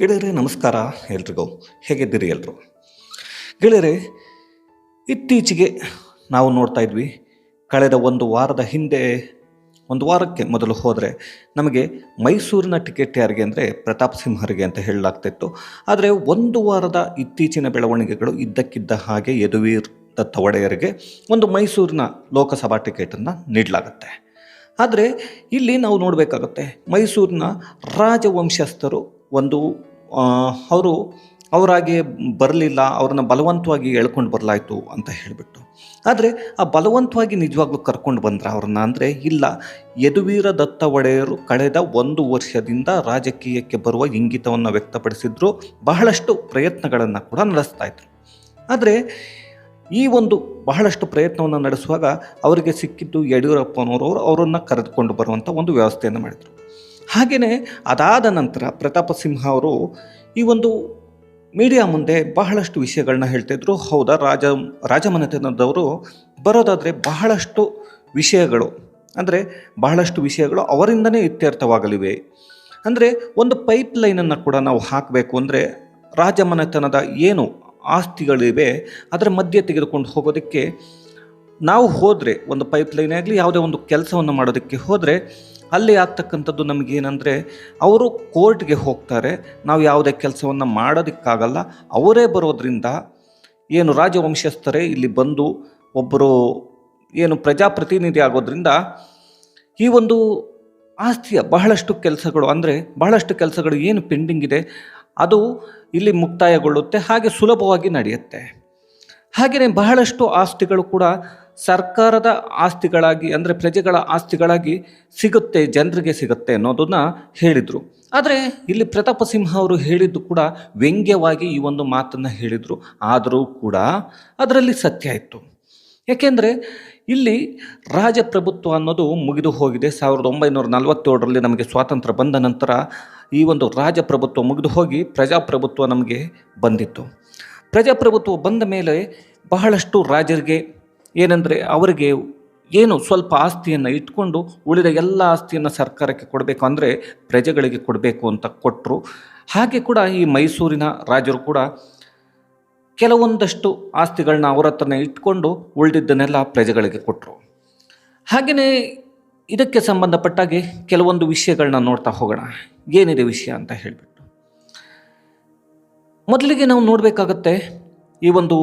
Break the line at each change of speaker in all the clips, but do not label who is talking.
ಗೆಳೆಯರೇ, ನಮಸ್ಕಾರ ಎಲ್ರಿಗೂ. ಹೇಗಿದ್ದೀರಿ ಎಲ್ಲರು ಗೆಳೆಯರೆ, ಇತ್ತೀಚೆಗೆ ನಾವು ನೋಡ್ತಾ ಇದ್ವಿ, ಕಳೆದ ಒಂದು ವಾರದ ಹಿಂದೆ, ಒಂದು ವಾರಕ್ಕೆ ಮೊದಲು ಹೋದರೆ ನಮಗೆ ಮೈಸೂರಿನ ಟಿಕೆಟ್ ಯಾರಿಗೆ ಅಂದರೆ ಪ್ರತಾಪ್ ಸಿಂಹರಿಗೆ ಅಂತ ಹೇಳಲಾಗ್ತಿತ್ತು. ಆದರೆ ಒಂದು ವಾರದ ಇತ್ತೀಚಿನ ಬೆಳವಣಿಗೆಗಳು ಇದ್ದಕ್ಕಿದ್ದ ಹಾಗೆ ಯದುವೀರ್ ದತ್ತ ಒಡೆಯರಿಗೆ ಒಂದು ಮೈಸೂರಿನ ಲೋಕಸಭಾ ಟಿಕೆಟನ್ನು ನೀಡಲಾಗುತ್ತೆ. ಆದರೆ ಇಲ್ಲಿ ನಾವು ನೋಡಬೇಕಾಗುತ್ತೆ, ಮೈಸೂರಿನ ರಾಜವಂಶಸ್ಥರು ಒಂದು ಅವರು ಅವರಾಗೆ ಬರಲಿಲ್ಲ, ಅವ್ರನ್ನ ಬಲವಂತವಾಗಿ ಎಳ್ಕೊಂಡು ಬರಲಾಯಿತು ಅಂತ ಹೇಳಿಬಿಟ್ಟು. ಆದರೆ ಆ ಬಲವಂತವಾಗಿ ನಿಜವಾಗ್ಲೂ ಕರ್ಕೊಂಡು ಬಂದ್ರ ಅವ್ರನ್ನ ಅಂದರೆ, ಇಲ್ಲ, ಯದುವೀರ ದತ್ತ ಒಡೆಯರು ಕಳೆದ ಒಂದು ವರ್ಷದಿಂದ ರಾಜಕೀಯಕ್ಕೆ ಬರುವ ಇಂಗಿತವನ್ನು ವ್ಯಕ್ತಪಡಿಸಿದ್ರು, ಬಹಳಷ್ಟು ಪ್ರಯತ್ನಗಳನ್ನು ಕೂಡ ನಡೆಸ್ತಾ ಇದ್ರು. ಆದರೆ, ಈ ಒಂದು ಬಹಳಷ್ಟು ಪ್ರಯತ್ನವನ್ನು ನಡೆಸುವಾಗ ಅವರಿಗೆ ಸಿಕ್ಕಿದ್ದು ಯಡಿಯೂರಪ್ಪನವರು ಅವರನ್ನು ಕರೆದುಕೊಂಡು ಬರುವಂಥ ಒಂದು ವ್ಯವಸ್ಥೆಯನ್ನು ಮಾಡಿದರು. ಹಾಗೆಯೇ ಅದಾದ ನಂತರ ಪ್ರತಾಪ ಸಿಂಹ ಅವರು ಈ ಒಂದು ಮೀಡಿಯಾ ಮುಂದೆ ಬಹಳಷ್ಟು ವಿಷಯಗಳನ್ನ ಹೇಳ್ತಿದ್ರು ಹೌದಾ, ರಾಜ, ರಾಜಮನೆತನದವರು ಬರೋದಾದರೆ ಬಹಳಷ್ಟು ವಿಷಯಗಳು, ಅಂದರೆ ಬಹಳಷ್ಟು ವಿಷಯಗಳು ಅವರಿಂದನೇ ಇತ್ಯರ್ಥವಾಗಲಿವೆ. ಅಂದರೆ ಒಂದು ಪೈಪ್ ಲೈನನ್ನು ಕೂಡ ನಾವು ಹಾಕಬೇಕು ಅಂದರೆ ರಾಜಮನೆತನದ ಏನು ಆಸ್ತಿಗಳಿವೆ, ಅದರ ಮಧ್ಯೆ ತೆಗೆದುಕೊಂಡು ಹೋಗೋದಕ್ಕೆ ನಾವು ಹೋದರೆ, ಒಂದು ಪೈಪ್ ಲೈನ್ ಆಗಲಿ, ಯಾವುದೇ ಒಂದು ಕೆಲಸವನ್ನು ಮಾಡೋದಕ್ಕೆ ಹೋದರೆ ಅಲ್ಲಿ ಆಗ್ತಕ್ಕಂಥದ್ದು ನಮಗೇನಂದರೆ, ಅವರು ಕೋರ್ಟ್ಗೆ ಹೋಗ್ತಾರೆ. ನಾವು ಯಾವುದೇ ಕೆಲಸವನ್ನು ಮಾಡೋದಕ್ಕಾಗಲ್ಲ. ಅವರೇ ಬರೋದ್ರಿಂದ ಏನು ರಾಜವಂಶಸ್ಥರೇ ಇಲ್ಲಿ ಬಂದು ಒಬ್ಬರು ಏನು ಪ್ರಜಾಪ್ರತಿನಿಧಿ ಆಗೋದ್ರಿಂದ ಈ ಒಂದು ಆಸ್ತಿಯ ಬಹಳಷ್ಟು ಕೆಲಸಗಳು, ಅಂದರೆ ಬಹಳಷ್ಟು ಕೆಲಸಗಳು ಏನು ಪೆಂಡಿಂಗ್ ಇದೆ, ಅದು ಇಲ್ಲಿ ಮುಕ್ತಾಯಗೊಳ್ಳುತ್ತೆ, ಹಾಗೆ ಸುಲಭವಾಗಿ ನಡೆಯುತ್ತೆ. ಹಾಗೆಯೇ ಬಹಳಷ್ಟು ಆಸ್ತಿಗಳು ಕೂಡ ಸರ್ಕಾರದ ಆಸ್ತಿಗಳಾಗಿ, ಅಂದರೆ ಪ್ರಜೆಗಳ ಆಸ್ತಿಗಳಾಗಿ ಸಿಗುತ್ತೆ, ಜನರಿಗೆ ಸಿಗುತ್ತೆ ಅನ್ನೋದನ್ನ ಹೇಳಿದರು. ಆದರೆ ಇಲ್ಲಿ ಪ್ರತಾಪ ಸಿಂಹ ಅವರು ಹೇಳಿದ್ದು ಕೂಡ ವ್ಯಂಗ್ಯವಾಗಿ ಈ ಒಂದು ಮಾತನ್ನು ಹೇಳಿದರು. ಆದರೂ ಕೂಡ ಅದರಲ್ಲಿ ಸತ್ಯ ಇತ್ತು. ಯಾಕೆಂದರೆ ಇಲ್ಲಿ ರಾಜಪ್ರಭುತ್ವ ಅನ್ನೋದು ಮುಗಿದು ಹೋಗಿದೆ. ಸಾವಿರದ ಒಂಬೈನೂರ ನಲವತ್ತೇಳರಲ್ಲಿ ನಮಗೆ ಸ್ವಾತಂತ್ರ್ಯ ಬಂದ ನಂತರ ಈ ಒಂದು ರಾಜಪ್ರಭುತ್ವ ಮುಗಿದು ಹೋಗಿ ಪ್ರಜಾಪ್ರಭುತ್ವ ನಮಗೆ ಬಂದಿತ್ತು. ಪ್ರಜಾಪ್ರಭುತ್ವ ಬಂದ ಮೇಲೆ ಬಹಳಷ್ಟು ರಾಜರಿಗೆ ಏನಂದರೆ ಅವರಿಗೆ ಏನು ಸ್ವಲ್ಪ ಆಸ್ತಿಯನ್ನು ಇಟ್ಕೊಂಡು ಉಳಿದ ಎಲ್ಲ ಆಸ್ತಿಯನ್ನು ಸರ್ಕಾರಕ್ಕೆ ಕೊಡಬೇಕು ಅಂದರೆ ಪ್ರಜೆಗಳಿಗೆ ಕೊಡಬೇಕು ಅಂತ ಕೊಟ್ಟರು ಹಾಗೆ ಕೂಡ ಈ ಮೈಸೂರಿನ ರಾಜರು ಕೂಡ ಕೆಲವೊಂದಷ್ಟು ಆಸ್ತಿಗಳನ್ನ ಅವರ ಹತ್ರನೇ ಇಟ್ಕೊಂಡು ಉಳಿದಿದ್ದನ್ನೆಲ್ಲ ಪ್ರಜೆಗಳಿಗೆ ಕೊಟ್ಟರು ಹಾಗೆಯೇ ಇದಕ್ಕೆ ಸಂಬಂಧಪಟ್ಟಾಗೆ ಕೆಲವೊಂದು ವಿಷಯಗಳನ್ನ ನೋಡ್ತಾ ಹೋಗೋಣ. ಏನಿದೆ ವಿಷಯ ಅಂತ ಹೇಳಿಬಿಟ್ಟು. ಮೊದಲಿಗೆ ನಾವು ನೋಡಬೇಕಾಗತ್ತೆ ಈ ಒಂದು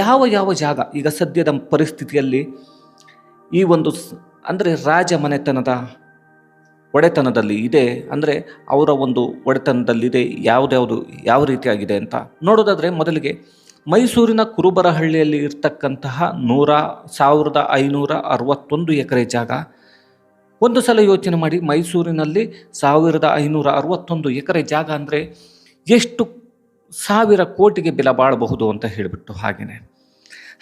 ಯಾವ ಯಾವ ಜಾಗ, ಈಗ ಸದ್ಯದ ಪರಿಸ್ಥಿತಿಯಲ್ಲಿ ಈ ಒಂದು ಅಂದರೆ ರಾಜ ಮನೆತನದ ಒಡೆತನದಲ್ಲಿ ಇದೆ, ಅಂದರೆ ಅವರ ಒಂದು ಒಡೆತನದಲ್ಲಿದೆ, ಯಾವುದ್ಯಾವುದು, ಯಾವ ರೀತಿಯಾಗಿದೆ ಅಂತ ನೋಡೋದಾದರೆ ಮೊದಲಿಗೆ ಮೈಸೂರಿನ ಕುರುಬರಹಳ್ಳಿಯಲ್ಲಿ ಇರ್ತಕ್ಕಂತಹ ನೂರ ಸಾವಿರದ ಐನೂರ ಅರವತ್ತೊಂದು ಎಕರೆ ಜಾಗ. ಒಂದು ಸಲ ಯೋಚನೆ ಮಾಡಿ ಮೈಸೂರಿನಲ್ಲಿ ಸಾವಿರದ ಐನೂರ ಅರವತ್ತೊಂದು ಎಕರೆ ಜಾಗ ಅಂದರೆ ಎಷ್ಟು ಸಾವಿರ ಕೋಟಿಗೆ ಬೆಲೆ ಬಾಳಬಹುದು ಅಂತ ಹೇಳಿಬಿಟ್ಟು ಹಾಗೆಯೇ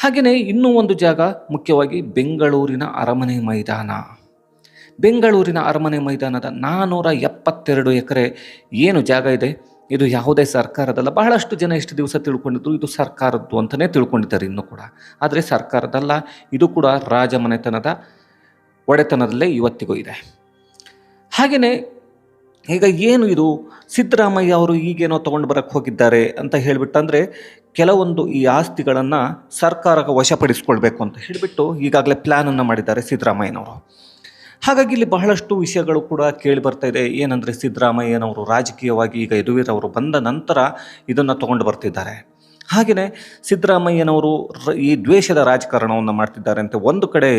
ಹಾಗೆಯೇ ಇನ್ನೂ ಒಂದು ಜಾಗ ಮುಖ್ಯವಾಗಿ ಬೆಂಗಳೂರಿನ ಅರಮನೆ ಮೈದಾನ. ಬೆಂಗಳೂರಿನ ಅರಮನೆ ಮೈದಾನದ ನಾನ್ನೂರ ಎಪ್ಪತ್ತೆರಡು ಎಕರೆ ಏನು ಜಾಗ ಇದೆ? ಇದು ಯಾವುದೇ ಸರ್ಕಾರದಲ್ಲ. ಬಹಳಷ್ಟು ಜನ ಎಷ್ಟು ದಿವಸ ತಿಳ್ಕೊಂಡಿದ್ರು, ಇದು ಸರ್ಕಾರದ್ದು ಅಂತಲೇ ತಿಳ್ಕೊಂಡಿದ್ದಾರೆ ಇನ್ನೂ ಕೂಡ. ಆದರೆ ಸರ್ಕಾರದಲ್ಲ, ಇದು ಕೂಡ ರಾಜಮನೆತನದ ಒಡೆತನದಲ್ಲೇ ಇವತ್ತಿಗೂ ಇದೆ. ಹಾಗೆಯೇ ಈಗ ಏನು ಇದು? ಸಿದ್ದರಾಮಯ್ಯ ಅವರು ಈಗೇನೋ ತೊಗೊಂಡು ಬರಕ್ಕೆ ಹೋಗಿದ್ದಾರೆ ಅಂತ ಹೇಳಿಬಿಟ್ಟಂದರೆ ಕೆಲವೊಂದು ಈ ಆಸ್ತಿಗಳನ್ನು ಸರ್ಕಾರಕ್ಕೆ ವಶಪಡಿಸ್ಕೊಳ್ಬೇಕು ಅಂತ ಹೇಳಿಬಿಟ್ಟು ಈಗಾಗಲೇ ಪ್ಲ್ಯಾನನ್ನು ಮಾಡಿದ್ದಾರೆ ಸಿದ್ದರಾಮಯ್ಯನವರು. ಹಾಗಾಗಿ ಇಲ್ಲಿ ಬಹಳಷ್ಟು ವಿಷಯಗಳು ಕೂಡ ಕೇಳಿ ಬರ್ತಾ ಇದೆ. ಏನಂದರೆ ಸಿದ್ದರಾಮಯ್ಯನವರು ರಾಜಕೀಯವಾಗಿ ಈಗ ಯದುವೀರವರು ಬಂದ ನಂತರ ಇದನ್ನು ತೊಗೊಂಡು ಬರ್ತಿದ್ದಾರೆ. ಹಾಗೆಯೇ ಸಿದ್ದರಾಮಯ್ಯನವರು ಈ ದ್ವೇಷದ ರಾಜಕಾರಣವನ್ನು ಮಾಡ್ತಿದ್ದಾರೆ ಅಂತ ಒಂದು ಕಡೆ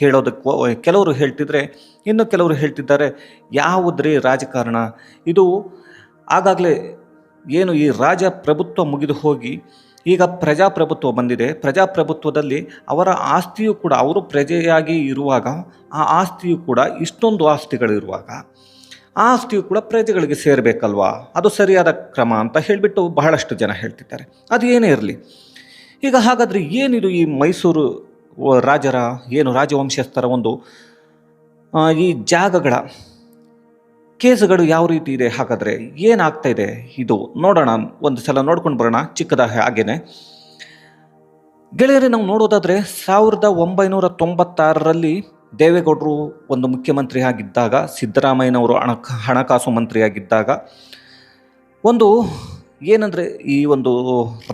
ಹೇಳೋದಕ್ಕೆ ಕೆಲವರು ಹೇಳ್ತಿದ್ರೆ, ಇನ್ನು ಕೆಲವರು ಹೇಳ್ತಿದ್ದಾರೆ, ಯಾವುದ್ರಿ ರಾಜಕಾರಣ? ಇದು ಆಗಾಗಲೇ ಏನು ಈ ರಾಜ ಪ್ರಭುತ್ವ ಮುಗಿದು ಹೋಗಿ ಈಗ ಪ್ರಜಾಪ್ರಭುತ್ವ ಬಂದಿದೆ. ಪ್ರಜಾಪ್ರಭುತ್ವದಲ್ಲಿ ಅವರ ಆಸ್ತಿಯು ಕೂಡ, ಅವರು ಪ್ರಜೆಯಾಗಿ ಇರುವಾಗ ಆ ಆಸ್ತಿಯು ಕೂಡ ಇಷ್ಟೊಂದು ಆಸ್ತಿಗಳಿರುವಾಗ ಆಸ್ತಿಯು ಕೂಡ ಪ್ರಜೆಗಳಿಗೆ ಸೇರಬೇಕಲ್ವಾ? ಅದು ಸರಿಯಾದ ಕ್ರಮ ಅಂತ ಹೇಳಿಬಿಟ್ಟು ಬಹಳಷ್ಟು ಜನ ಹೇಳ್ತಿದ್ದಾರೆ. ಅದು ಏನೇ ಇರಲಿ. ಈಗ ಹಾಗಾದರೆ ಏನಿದು ಈ ಮೈಸೂರು ರಾಜರ, ಏನು ರಾಜವಂಶಸ್ಥರ ಒಂದು ಈ ಜಾಗಗಳ ಕೇಸ್ಗಳು ಯಾವ ರೀತಿ ಇದೆ ಹಾಗಾದರೆ? ಏನಾಗ್ತಾ ಇದೆ? ಇದು ನೋಡೋಣ. ಒಂದು ಸಲ ನೋಡ್ಕೊಂಡು ಬರೋಣ. ಚಿಕ್ಕದ ಹಾಗೇನೆ. ಗೆಳೆಯರೇ, ನಾವು ನೋಡೋದಾದರೆ ಸಾವಿರದ ಒಂಬೈನೂರ ತೊಂಬತ್ತಾರರಲ್ಲಿ ದೇವೇಗೌಡರು ಒಂದು ಮುಖ್ಯಮಂತ್ರಿ ಆಗಿದ್ದಾಗ ಸಿದ್ದರಾಮಯ್ಯನವರು ಹಣ, ಹಣಕಾಸು ಮಂತ್ರಿಯಾಗಿದ್ದಾಗ, ಒಂದು ಏನಂದರೆ ಈ ಒಂದು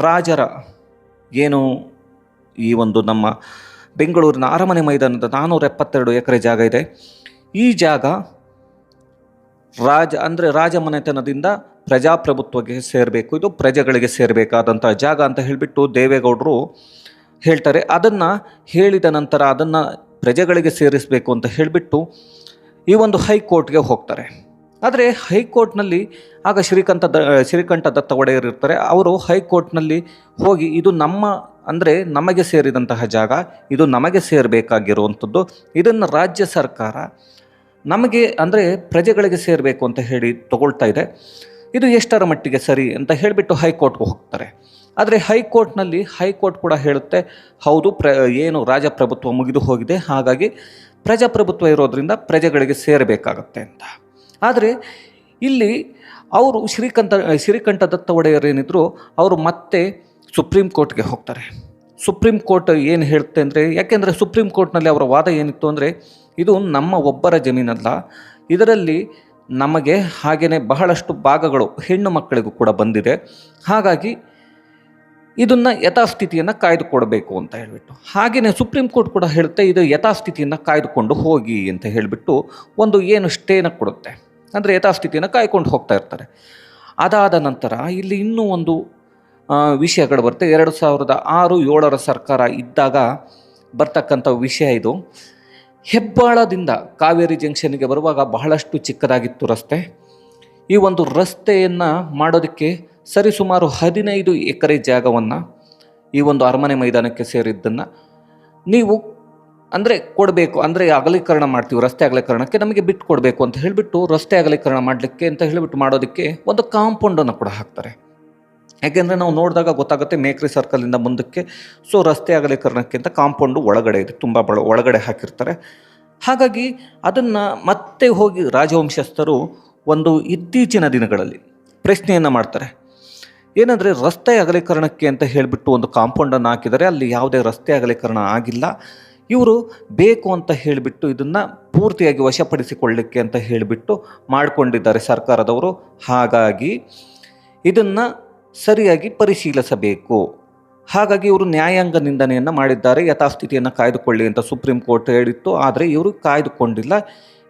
ರಾಜರ ಏನು ಈ ಒಂದು ನಮ್ಮ ಬೆಂಗಳೂರಿನ ಅರಮನೆ ಮೈದಾನದ ನಾನ್ನೂರ ಎಪ್ಪತ್ತೆರಡು ಎಕರೆ ಜಾಗ ಇದೆ. ಈ ಜಾಗ ರಾಜ, ಅಂದರೆ ರಾಜಮನೆತನದಿಂದ ಪ್ರಜಾಪ್ರಭುತ್ವಕ್ಕೆ ಸೇರಬೇಕು, ಇದು ಪ್ರಜೆಗಳಿಗೆ ಸೇರಬೇಕಾದಂಥ ಜಾಗ ಅಂತ ಹೇಳಿಬಿಟ್ಟು ದೇವೇಗೌಡರು ಹೇಳ್ತಾರೆ. ಅದನ್ನು ಹೇಳಿದ ನಂತರ ಅದನ್ನು ಪ್ರಜೆಗಳಿಗೆ ಸೇರಿಸಬೇಕು ಅಂತ ಹೇಳಿಬಿಟ್ಟು ಈ ಒಂದು ಹೈಕೋರ್ಟ್ಗೆ ಹೋಗ್ತಾರೆ. ಆದರೆ ಹೈಕೋರ್ಟ್ನಲ್ಲಿ ಆಗ ಶ್ರೀಕಂಠ ದ ಶ್ರೀಕಂಠ ದತ್ತ ಒಡೆಯರ್ ಇರ್ತಾರೆ. ಅವರು ಹೈಕೋರ್ಟ್ನಲ್ಲಿ ಹೋಗಿ ಇದು ನಮ್ಮ, ಅಂದರೆ ನಮಗೆ ಸೇರಿದಂತಹ ಜಾಗ, ಇದು ನಮಗೆ ಸೇರಬೇಕಾಗಿರುವಂಥದ್ದು, ಇದನ್ನು ರಾಜ್ಯ ಸರ್ಕಾರ ನಮಗೆ, ಅಂದರೆ ಪ್ರಜೆಗಳಿಗೆ ಸೇರಬೇಕು ಅಂತ ಹೇಳಿ ತಗೊಳ್ತಾ ಇದೆ. ಇದು ಎಷ್ಟರ ಮಟ್ಟಿಗೆ ಸರಿ ಅಂತ ಹೇಳಿಬಿಟ್ಟು ಹೈಕೋರ್ಟ್ಗೆ ಹೋಗ್ತಾರೆ. ಆದರೆ ಹೈಕೋರ್ಟ್ನಲ್ಲಿ ಹೈಕೋರ್ಟ್ ಕೂಡ ಹೇಳುತ್ತೆ, ಹೌದು, ಪ್ರ, ಏನು ರಾಜಪ್ರಭುತ್ವ ಮುಗಿದು ಹೋಗಿದೆ, ಹಾಗಾಗಿ ಪ್ರಜಾಪ್ರಭುತ್ವ ಇರೋದರಿಂದ ಪ್ರಜೆಗಳಿಗೆ ಸೇರಬೇಕಾಗತ್ತೆ ಅಂತ. ಆದರೆ ಇಲ್ಲಿ ಅವರು ಶ್ರೀಕಂಠ ಶ್ರೀಕಂಠ ದತ್ತ ಒಡೆಯರ್ ಏನಿದ್ರು ಅವರು ಮತ್ತೆ ಸುಪ್ರೀಂ ಕೋರ್ಟ್ಗೆ ಹೋಗ್ತಾರೆ. ಸುಪ್ರೀಂ ಕೋರ್ಟ್ ಏನು ಹೇಳುತ್ತೆ ಅಂದರೆ, ಯಾಕೆಂದರೆ ಸುಪ್ರೀಂ ಕೋರ್ಟ್ನಲ್ಲಿ ಅವರ ವಾದ ಏನಿತ್ತು ಅಂದರೆ, ಇದು ನಮ್ಮ ಒಬ್ಬರ ಜಮೀನಲ್ಲ, ಇದರಲ್ಲಿ ನಮಗೆ ಹಾಗೆಯೇ ಬಹಳಷ್ಟು ಭಾಗಗಳು ಹೆಣ್ಣು ಮಕ್ಕಳಿಗೂ ಕೂಡ ಬಂದಿದೆ. ಹಾಗಾಗಿ ಇದನ್ನು ಯಥಾಸ್ಥಿತಿಯನ್ನು ಕಾಯ್ದುಕೊಡಬೇಕು ಅಂತ ಹೇಳಿಬಿಟ್ಟು. ಹಾಗೆಯೇ ಸುಪ್ರೀಂ ಕೋರ್ಟ್ ಕೂಡ ಹೇಳುತ್ತೆ ಇದು, ಯಥಾಸ್ಥಿತಿಯನ್ನು ಕಾಯ್ದುಕೊಂಡು ಹೋಗಿ ಅಂತ ಹೇಳಿಬಿಟ್ಟು ಒಂದು ಏನು ಸ್ಟೇನ ಕೊಡುತ್ತೆ. ಅಂದರೆ ಯಥಾಸ್ಥಿತಿಯನ್ನು ಕಾಯ್ಕೊಂಡು ಹೋಗ್ತಾ ಇರ್ತಾರೆ. ಅದಾದ ನಂತರ ಇಲ್ಲಿ ಇನ್ನೂ ಒಂದು ವಿಷಯಗಳು ಬರುತ್ತೆ. ಎರಡು ಸಾವಿರದ ಆರು, ಏಳರ ಸರ್ಕಾರ ಇದ್ದಾಗ ಬರ್ತಕ್ಕಂಥ ವಿಷಯ ಇದು. ಹೆಬ್ಬಾಳದಿಂದ ಕಾವೇರಿ ಜಂಕ್ಷನ್ಗೆ ಬರುವಾಗ ಬಹಳಷ್ಟು ಚಿಕ್ಕದಾಗಿತ್ತು ರಸ್ತೆ. ಈ ಒಂದು ರಸ್ತೆಯನ್ನು ಮಾಡೋದಕ್ಕೆ ಸರಿಸುಮಾರು ಹದಿನೈದು ಎಕರೆ ಜಾಗವನ್ನು ಈ ಒಂದು ಅರಮನೆ ಮೈದಾನಕ್ಕೆ ಸೇರಿದ್ದನ್ನು ನೀವು ಅಂದರೆ ಕೊಡಬೇಕು, ಅಂದರೆ ಅಗಲೀಕರಣ ಮಾಡ್ತೀವಿ, ರಸ್ತೆ ಅಗಲೀಕರಣಕ್ಕೆ ನಮಗೆ ಬಿಟ್ಟು ಕೊಡಬೇಕು ಅಂತ ಹೇಳಿಬಿಟ್ಟು ರಸ್ತೆ ಅಗಲೀಕರಣ ಮಾಡಲಿಕ್ಕೆ ಅಂತ ಹೇಳಿಬಿಟ್ಟು ಮಾಡೋದಕ್ಕೆ ಒಂದು ಕಾಂಪೌಂಡನ್ನು ಕೂಡ ಹಾಕ್ತಾರೆ. ಯಾಕೆಂದರೆ ನಾವು ನೋಡಿದಾಗ ಗೊತ್ತಾಗುತ್ತೆ ಮೇಕ್ರಿ ಸರ್ಕಲಿಂದ ಮುಂದಕ್ಕೆ, ಸೊ ರಸ್ತೆ ಅಗಲೀಕರಣಕ್ಕಿಂತ ಕಾಂಪೌಂಡು ಒಳಗಡೆ ಇದೆ, ತುಂಬ ಬಳ, ಒಳಗಡೆ ಹಾಕಿರ್ತಾರೆ. ಹಾಗಾಗಿ ಅದನ್ನು ಮತ್ತೆ ಹೋಗಿ ರಾಜವಂಶಸ್ಥರು ಒಂದು ಇತ್ತೀಚಿನ ದಿನಗಳಲ್ಲಿ ಪ್ರಶ್ನೆಯನ್ನು ಮಾಡ್ತಾರೆ. ಏನಂದರೆ ರಸ್ತೆ ಅಗಲೀಕರಣಕ್ಕೆ ಅಂತ ಹೇಳಿಬಿಟ್ಟು ಒಂದು ಕಾಂಪೌಂಡನ್ನು ಹಾಕಿದರೆ ಅಲ್ಲಿ ಯಾವುದೇ ರಸ್ತೆ ಅಗಲೀಕರಣ ಆಗಿಲ್ಲ. ಇವರು ಬೇಕು ಅಂತ ಹೇಳಿಬಿಟ್ಟು ಇದನ್ನು ಪೂರ್ತಿಯಾಗಿ ವಶಪಡಿಸಿಕೊಳ್ಳಿಕ್ಕೆ ಅಂತ ಹೇಳಿಬಿಟ್ಟು ಮಾಡಿಕೊಂಡಿದ್ದಾರೆ ಸರ್ಕಾರದವರು. ಹಾಗಾಗಿ ಇದನ್ನು ಸರಿಯಾಗಿ ಪರಿಶೀಲಿಸಬೇಕು. ಹಾಗಾಗಿ ಇವರು ನ್ಯಾಯಾಂಗ ನಿಂದನೆಯನ್ನು ಮಾಡಿದ್ದಾರೆ. ಯಥಾಸ್ಥಿತಿಯನ್ನು ಕಾಯ್ದುಕೊಳ್ಳಿ ಅಂತ ಸುಪ್ರೀಂ ಕೋರ್ಟ್ ಹೇಳಿತ್ತು. ಆದರೆ ಇವರು ಕಾಯ್ದುಕೊಂಡಿಲ್ಲ.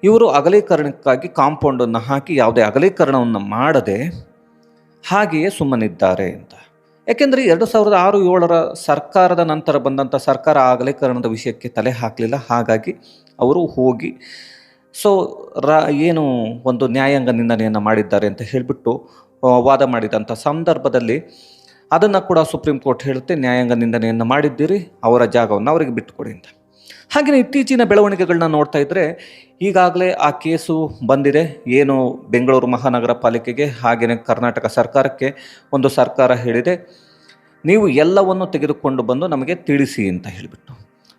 ಇವರು ಅಗಲೀಕರಣಕ್ಕಾಗಿ ಕಾಂಪೌಂಡನ್ನು ಹಾಕಿ ಯಾವುದೇ ಅಗಲೀಕರಣವನ್ನು ಮಾಡದೆ ಹಾಗೆಯೇ ಸುಮ್ಮನಿದ್ದಾರೆ ಅಂತ. ಯಾಕೆಂದರೆ ಎರಡು ಸಾವಿರದ ಆರು ಏಳರ ಸರ್ಕಾರದ ನಂತರ ಬಂದಂಥ ಸರ್ಕಾರ ಅಗಲೀಕರಣದ ವಿಷಯಕ್ಕೆ ತಲೆ ಹಾಕಲಿಲ್ಲ. ಹಾಗಾಗಿ ಅವರು ಹೋಗಿ, ಸೊ, ರಾ, ಏನು ಒಂದು ನ್ಯಾಯಾಂಗ ನಿಂದನೆಯನ್ನು ಮಾಡಿದ್ದಾರೆ ಅಂತ ಹೇಳಿಬಿಟ್ಟು ವಾದ ಮಾಡಿದಂಥ ಸಂದರ್ಭದಲ್ಲಿ ಅದನ್ನು ಕೂಡ ಸುಪ್ರೀಂ ಕೋರ್ಟ್ ಹೇಳುತ್ತೆ, ನ್ಯಾಯಾಂಗ ನಿಂದನೆಯನ್ನು ಮಾಡಿದ್ದೀರಿ, ಅವರ ಜಾಗವನ್ನು ಅವರಿಗೆ ಬಿಟ್ಟುಕೊಡಿ ಅಂತ. ಹಾಗೆಯೇ ಇತ್ತೀಚಿನ ಬೆಳವಣಿಗೆಗಳನ್ನ ನೋಡ್ತಾ ಇದ್ದರೆ ಈಗಾಗಲೇ ಆ ಕೇಸು ಬಂದಿದೆ. ಏನು ಬೆಂಗಳೂರು ಮಹಾನಗರ ಪಾಲಿಕೆಗೆ ಹಾಗೆಯೇ ಕರ್ನಾಟಕ ಸರ್ಕಾರಕ್ಕೆ ಒಂದು ಸರ್ಕಾರ ಹೇಳಿದೆ. ನೀವು ಎಲ್ಲವನ್ನು ತೆಗೆದುಕೊಂಡು ಬಂದು ನಮಗೆ ತಿಳಿಸಿ ಅಂತ ಹೇಳಿಬಿಟ್ಟು.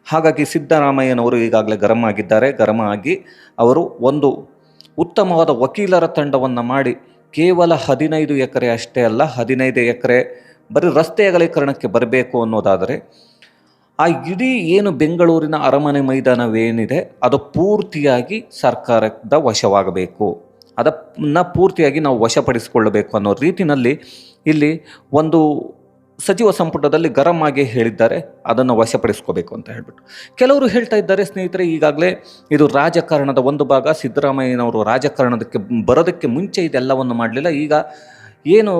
ಹಾಗಾಗಿ ಸಿದ್ದರಾಮಯ್ಯನವರು ಈಗಾಗಲೇ ಗರಂ ಆಗಿದ್ದಾರೆ. ಗರಂ ಆಗಿ ಅವರು ಒಂದು ಉತ್ತಮವಾದ ವಕೀಲರ ತಂಡವನ್ನು ಮಾಡಿ ಕೇವಲ ಹದಿನೈದು ಎಕರೆ ಅಷ್ಟೇ ಅಲ್ಲ, ಹದಿನೈದು ಎಕರೆ ಬರೀ ರಸ್ತೆ ಅಗಲೀಕರಣಕ್ಕೆ ಬರಬೇಕು ಅನ್ನೋದಾದರೆ ಆ ಇಡೀ ಏನು ಬೆಂಗಳೂರಿನ ಅರಮನೆ ಮೈದಾನವೇನಿದೆ, ಅದು ಪೂರ್ತಿಯಾಗಿ ಸರ್ಕಾರದ ವಶವಾಗಬೇಕು. ಅದನ್ನು ಪೂರ್ತಿಯಾಗಿ ನಾವು ವಶಪಡಿಸಿಕೊಳ್ಳಬೇಕು ಅನ್ನೋ ರೀತಿಯಲ್ಲಿ ಇಲ್ಲಿ ಒಂದು ಸಚಿವ ಸಂಪುಟದಲ್ಲಿ ಗರಂ ಆಗಿ ಹೇಳಿದ್ದಾರೆ, ಅದನ್ನು ವಶಪಡಿಸ್ಕೋಬೇಕು ಅಂತ ಹೇಳ್ಬಿಟ್ಟು. ಕೆಲವರು ಹೇಳ್ತಾ ಇದ್ದಾರೆ ಸ್ನೇಹಿತರೆ, ಈಗಾಗಲೇ ಇದು ರಾಜಕಾರಣದ ಒಂದು ಭಾಗ, ಸಿದ್ದರಾಮಯ್ಯನವರು ರಾಜಕಾರಣದಕ್ಕೆ ಬರೋದಕ್ಕೆ ಮುಂಚೆ ಇದೆಲ್ಲವನ್ನು ಮಾಡಲಿಲ್ಲ. ಈಗ ಏನು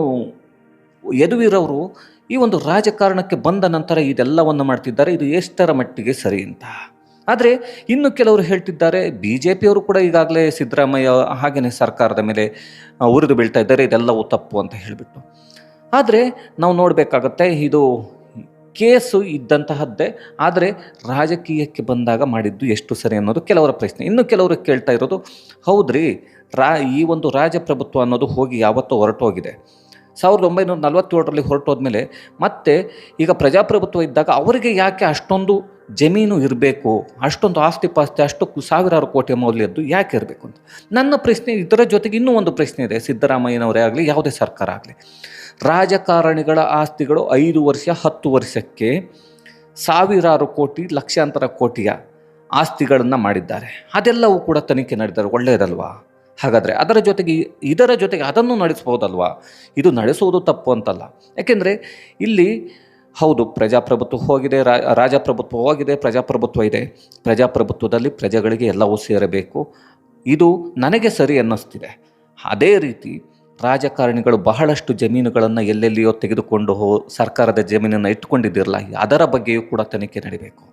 ಯದುವೀರವರು ಈ ಒಂದು ರಾಜಕಾರಣಕ್ಕೆ ಬಂದ ನಂತರ ಇದೆಲ್ಲವನ್ನು ಮಾಡ್ತಿದ್ದಾರೆ. ಇದು ಎಷ್ಟರ ಮಟ್ಟಿಗೆ ಸರಿ ಅಂತ. ಆದರೆ ಇನ್ನು ಕೆಲವರು ಹೇಳ್ತಿದ್ದಾರೆ ಬಿ ಜೆ ಪಿಯವರು ಕೂಡ ಈಗಾಗಲೇ ಸಿದ್ದರಾಮಯ್ಯ ಹಾಗೆಯೇ ಸರ್ಕಾರದ ಮೇಲೆ ಉರಿದು ಬೀಳ್ತಾ ಇದ್ದಾರೆ. ಇದೆಲ್ಲವೂ ತಪ್ಪು ಅಂತ ಹೇಳಿಬಿಟ್ಟು. ಆದರೆ ನಾವು ನೋಡಬೇಕಾಗತ್ತೆ, ಇದು ಕೇಸು ಇದ್ದಂತಹದ್ದೇ, ಆದರೆ ರಾಜಕೀಯಕ್ಕೆ ಬಂದಾಗ ಮಾಡಿದ್ದು ಎಷ್ಟು ಸರಿ ಅನ್ನೋದು ಕೆಲವರ ಪ್ರಶ್ನೆ. ಇನ್ನು ಕೆಲವರು ಕೇಳ್ತಾ ಇರೋದು, ಹೌದ್ರಿ, ರಾ, ಈ ಒಂದು ರಾಜಪ್ರಭುತ್ವ ಅನ್ನೋದು ಹೋಗಿ ಯಾವತ್ತೂ ಹೊರಟೋಗಿದೆ. ಸಾವಿರದ ಒಂಬೈನೂರ ನಲವತ್ತೇಳರಲ್ಲಿ ಹೊರಟೋದ್ಮೇಲೆ ಮತ್ತೆ ಈಗ ಪ್ರಜಾಪ್ರಭುತ್ವ ಇದ್ದಾಗ ಅವರಿಗೆ ಯಾಕೆ ಅಷ್ಟೊಂದು ಜಮೀನು ಇರಬೇಕು? ಅಷ್ಟೊಂದು ಆಸ್ತಿ ಪಾಸ್ತಿ ಅಷ್ಟು ಸಾವಿರಾರು ಕೋಟಿ ಮೌಲ್ಯದ್ದು ಯಾಕೆ ಇರಬೇಕು ಅಂತ? ನನ್ನ ಪ್ರಶ್ನೆ, ಇದರ ಜೊತೆಗೆ ಇನ್ನೂ ಒಂದು ಪ್ರಶ್ನೆ ಇದೆ. ಸಿದ್ದರಾಮಯ್ಯನವರೇ ಆಗಲಿ, ಯಾವುದೇ ಸರ್ಕಾರ ಆಗಲಿ. ರಾಜಕಾರಣಿಗಳ ಆಸ್ತಿಗಳು ಐದು ವರ್ಷ, ಹತ್ತು ವರ್ಷಕ್ಕೆ ಸಾವಿರಾರು ಕೋಟಿ, ಲಕ್ಷಾಂತರ ಕೋಟಿಯ ಆಸ್ತಿಗಳನ್ನು ಮಾಡಿದ್ದಾರೆ. ಅದೆಲ್ಲವೂ ಕೂಡ ತನಿಖೆ ನಡೆದರೆ ಒಳ್ಳೆಯದಲ್ವಾ? ಹಾಗಾದರೆ ಅದರ ಜೊತೆಗೆ ಇದರ ಜೊತೆಗೆ ಅದನ್ನು ನಡೆಸ್ಬೋದಲ್ವಾ? ಇದು ನಡೆಸುವುದು ತಪ್ಪು ಅಂತಲ್ಲ. ಯಾಕೆಂದರೆ ಇಲ್ಲಿ ಹೌದು, ಪ್ರಜಾಪ್ರಭುತ್ವ ಹೋಗಿದೆ ರಾಜಪ್ರಭುತ್ವ ಹೋಗಿದೆ, ಪ್ರಜಾಪ್ರಭುತ್ವ ಇದೆ. ಪ್ರಜಾಪ್ರಭುತ್ವದಲ್ಲಿ ಪ್ರಜೆಗಳಿಗೆ ಎಲ್ಲವೂ ಸೇರಬೇಕು. ಇದು ನನಗೆ ಸರಿ ಅನ್ನಿಸ್ತಿದೆ. ಅದೇ ರೀತಿ ರಾಜಕಾರಣಿಗಳು ಬಹಳಷ್ಟು ಜಮೀನುಗಳನ್ನು ಎಲ್ಲೆಲ್ಲಿಯೋ ತೆಗೆದುಕೊಂಡು ಹೋ, ಸರ್ಕಾರದ ಜಮೀನನ್ನು ಇಟ್ಟುಕೊಂಡಿದ್ದಿರಲ್ಲ, ಅದರ ಬಗ್ಗೆಯೂ ಕೂಡ ತನಿಖೆ ನಡೀಬೇಕು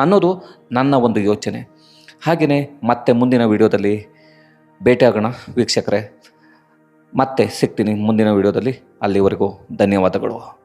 ಅನ್ನೋದು ನನ್ನ ಒಂದು ಯೋಚನೆ. ಹಾಗೆಯೇ ಮತ್ತೆ ಮುಂದಿನ ವಿಡಿಯೋದಲ್ಲಿ ಭೇಟಿಯಾಗೋಣ ವೀಕ್ಷಕರೇ. ಮತ್ತೆ ಸಿಗ್ತೀನಿ ಮುಂದಿನ ವಿಡಿಯೋದಲ್ಲಿ. ಅಲ್ಲಿವರೆಗೂ ಧನ್ಯವಾದಗಳು.